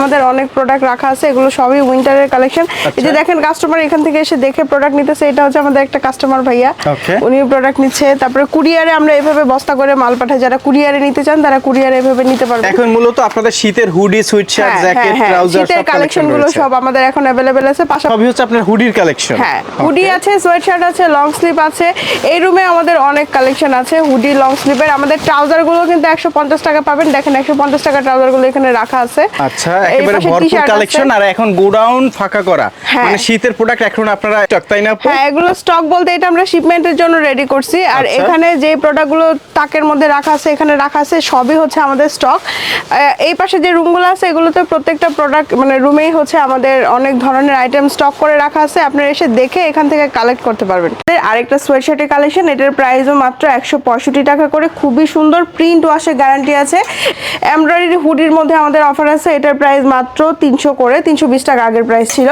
আমাদের অনেক প্রোডাক্ট রাখা আছে এগুলো সবই উইন্টারের কালেকশন এই যে দেখেন কাস্টমার এখান থেকে এসে দেখে প্রোডাক্ট নিতেছে এটা হচ্ছে আমাদের একটা কাস্টমার ভাইয়া। উনি প্রোডাক্ট নিচ্ছে তারপরে কুরিয়ারে আমরা এভাবে বস্তা করে মাল পাঠাই যারা কুরিয়ারে নিতে চান তারা কুরিয়ারে এভাবে নিতে পারবেন এখন মূলত আপনাদের শীতের হুডি সুইট শার্ট হ্যাঁ, জ্যাকেট। ট্রাউজার শীতের কালেকশনগুলো সব আমাদের এখন অ্যাভেলেবেল আছে পাশাপাশি হচ্ছে আপনার হুডির কালেকশন হ্যাঁ হুডি আছে সোয়েট শার্ট আছে লং স্লিভ আছে। এই রুমে আমাদের অনেক কালেকশন আছে হুডি লং স্লিভের আমাদের ট্রাউজারগুলো কিন্তু একশো পঞ্চাশ টাকা পাবেন। দেখেন একশো পঞ্চাশ টাকা ট্রাউজারগুলো এখানে রাখা আছে। আচ্ছা একেবারে ভরপুর কালেকশন আর এখন গোডাউন ফাঁকা করা। হ্যাঁ। মানে শীতের প্রোডাক্ট এখন আপনারা স্টক তাই না হ্যাঁ এগুলো স্টক বলতে এটা আমরা শিপমেন্টের জন্য রেডি করছি। আর আচ্ছা। এখানে যে প্রোডাক্টগুলো তাকের মধ্যে রাখা আছে এখানে রাখা আছে সবই হচ্ছে আমাদের স্টক এই পাশে যে রুমগুলো আছে এগুলোতে প্রত্যেকটা প্রোডাক্ট মানে রুমেই হচ্ছে আমাদের অনেক ধরনের আইটেম স্টক করে রাখা আছে। আপনারা এসে দেখে এখান থেকে কালেক্ট করতে পারবেন। আরেকটা সোয়েটশার্টের কালেকশন এটার প্রাইসও মাত্র একশো পঁয়ষট্টি টাকা করে। খুবই সুন্দর প্রিন্ট ওয়াশের গ্যারান্টি আছে। এমব্রয়ডারি হুডির মধ্যে আমাদের অফার আছে এটার প্রাইস মাত্র তিনশো করে, তিনশো বিশ টাকা আগের প্রাইস ছিল।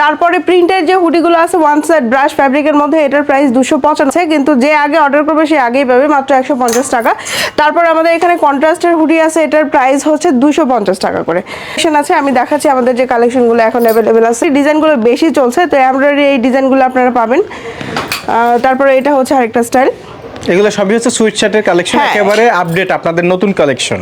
তারপরে প্রিন্টের যে হুডিগুলো আছে ওয়ান সাইড ব্রাশ ফ্যাব্রিকের মধ্যে এটার প্রাইস দুশো পঁচানছে কিন্তু যে আগে অর্ডার করবে সে আগেই পাবে, মাত্র একশো পঞ্চাশ টাকা। তারপর আমাদের এখানে কন্ট্রাস্টের হুডি আছে, এটার প্রাইস হচ্ছে দুশো পঞ্চাশ টাকা করে। Collection আছে, আমি দেখাচ্ছি আমাদের যে কালেকশনগুলো এখন অ্যাভেলেবেল আছে। ডিজাইনগুলো বেশি চলছে, তো এমব্রয়ডারি এই ডিজাইনগুলো আপনারা পাবেন। তারপরে এটা হচ্ছে আরেকটা স্টাইল এগুলো সবই হচ্ছে সুইট শার্টের কালেকশন। একেবারে আপডেট আপনাদের নতুন কালেকশন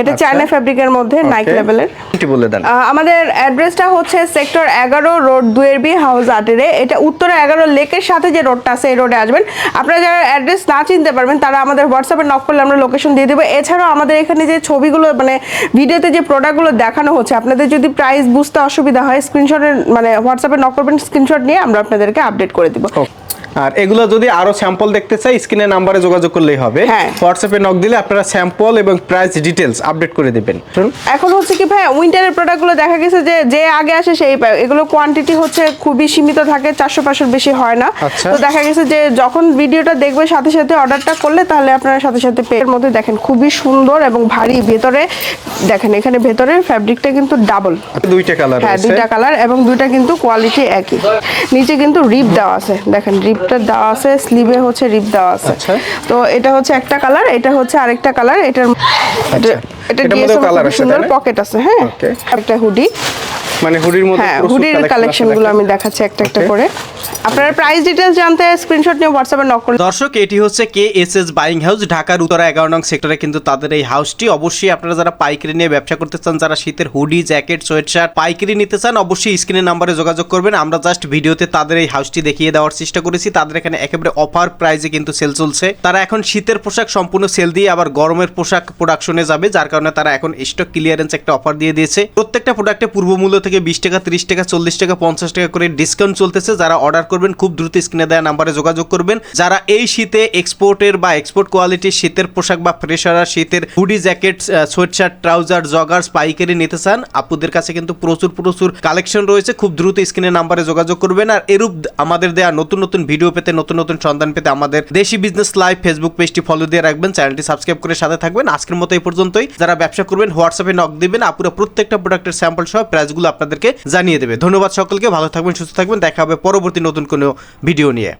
এটা চায়না ফ্যাব্রিকের মধ্যে নাইক লেভেলের বলে দেন। আমাদের অ্যাড্রেসটা হচ্ছে সেক্টর এগারো রোড দুয়ের বি হাউস আটেরে। এটা উত্তরে এগারো লেকের সাথে যে রোডটা আছে এই রোডে আসবেন। আপনারা যারা অ্যাড্রেস না চিনতে পারবেন তারা আমাদের হোয়াটসঅ্যাপে নক করলে আমরা লোকেশন দিয়ে দেবো। এছাড়াও আমাদের এখানে যে ছবিগুলো মানে ভিডিওতে যে প্রোডাক্টগুলো দেখানো হচ্ছে আপনাদের যদি প্রাইস বুঝতে অসুবিধা হয় স্ক্রিনশটের মানে হোয়াটসঅ্যাপে নক করবেন স্ক্রিনশট নিয়ে আমরা আপনাদেরকে আপডেট করে দিব। আর এগুলো যদি আরও স্যাম্পল দেখতে চাই স্ক্রিনের নাম্বারে যোগাযোগ করলেই হবে। হ্যাঁ। হোয়াটসঅ্যাপে নক দিলে আপনারা স্যাম্পল এবং প্রাইস ডিটেলস আপডেট করে দিবেন। এখন হচ্ছে কি ভাই উইন্টারের প্রোডাক্টগুলো দেখা গেছে যে যে আগে আসে সেই পায় এগুলো কোয়ান্টিটি হচ্ছে খুবই সীমিত থাকে চারশো পাঁচশোর বেশি হয় না। আচ্ছা। তো দেখা গেছে যে যখন ভিডিওটা দেখবে সাথে সাথে অর্ডারটা করলে তাহলে আপনারা সাথে সাথে পেয়ের মধ্যে দেখেন খুবই সুন্দর এবং ভারী। ভেতরে দেখেন এখানে ভেতরের ফ্যাব্রিকটা কিন্তু ডাবল দুইটা কালার হ্যাঁ দুইটা কালার এবং দুইটা কিন্তু কোয়ালিটি একই। নিচে কিন্তু রিপ দেওয়া আছে। দেখেন রিপটা দেওয়া আছে স্লিভে হচ্ছে রিপ দেওয়া আছে। আচ্ছা। তো এটা হচ্ছে একটা কালার এটা হচ্ছে আরেকটা কালার এটার এটা- এটা সুন্দর তাই না? পকেট আছে হ্যাঁ। একটা হুডি মানে হুডির মধ্যে হ্যাঁ হুডির কালেকশনগুলো আমি দেখাচ্ছি একটা একটা করে। আপনারা প্রাইস ডিটেলস জানতে স্ক্রিনশট নিয়ে হোয়াটসঅ্যাপে নক করলে দর্শক এটি হচ্ছে K S S buying house ঢাকার উত্তরা এগারো নং সেক্টরে। কিন্তু তাদের এই হাউসটি অবশ্যই আপনারা যারা পাইকারি নিয়ে ব্যবসা করতে চান যারা শীতের হুডি জ্যাকেট সোয়েট শার্ট পাইকারি নিতে চান অবশ্যই স্ক্রিনের নাম্বারে যোগাযোগ করবেন। আমরা জাস্ট ভিডিওতে তাদের এই হাউসটি দেখিয়ে দেওয়ার চেষ্টা করেছি। তাদের এখানে একেবারে অফার প্রাইজে কিন্তু সেল চলছে। তারা এখন শীতের পোশাক, সম্পূর্ণ সেল দিয়ে আবার গরমের পোশাক প্রোডাকশনে যাবে, যার কারণে তারা এখন স্টক ক্লিয়ারেন্স একটা অফার দিয়ে দিয়েছে। প্রত্যেকটা প্রোডাক্টে পূর্ব মূল্য থেকে বিশ টাকা, ত্রিশ টাকা, চল্লিশ টাকা, পঞ্চাশ টাকা করে ডিসকাউন্ট চলতেছে। যারা অর্ডার করবেন, খুব দ্রুত স্ক্রিনে দেওয়া নাম্বারে যোগাযোগ করবেন। যারা এই শীতে এক্সপোর্টের বা এক্সপোর্ট কোয়ালিটির শীতের পোশাক বা ফ্রেশার শীতের hoodie jacket sweatshirt trouser joggers পাইকারি নিতে চান, আপুদের কাছে কিন্তু প্রচুর প্রচুর কালেকশন রয়েছে। খুব দ্রুত স্ক্রিনে নাম্বারে যোগাযোগ করবেন। আর এরূপ আমাদের দেয়া নতুন নতুন ভিডিও পেতে, নতুন নতুন সন্ধান পেতে আমাদের দেশি বিজনেস লাইভ ফেসবুক পেজটি ফলো দিয়ে রাখবেন। চ্যানেলটি সাবস্ক্রাইব করে সাথে থাকবেন। আজকের মতো এই পর্যন্তই। যারা ব্যবসা করবেন হোয়াটসঅ্যাপে নক দিবেন। আপুরা প্রত্যেকটা প্রোডাক্টের স্যাম্পল সহ প্রাইসগুলো আপনাদেরকে জানিয়ে দেবে। ধন্যবাদ সকলকে। ভালো থাকবেন, সুস্থ থাকবেন। দেখা হবে পরবর্তী নতুন কোনো ভিডিও নিয়ে।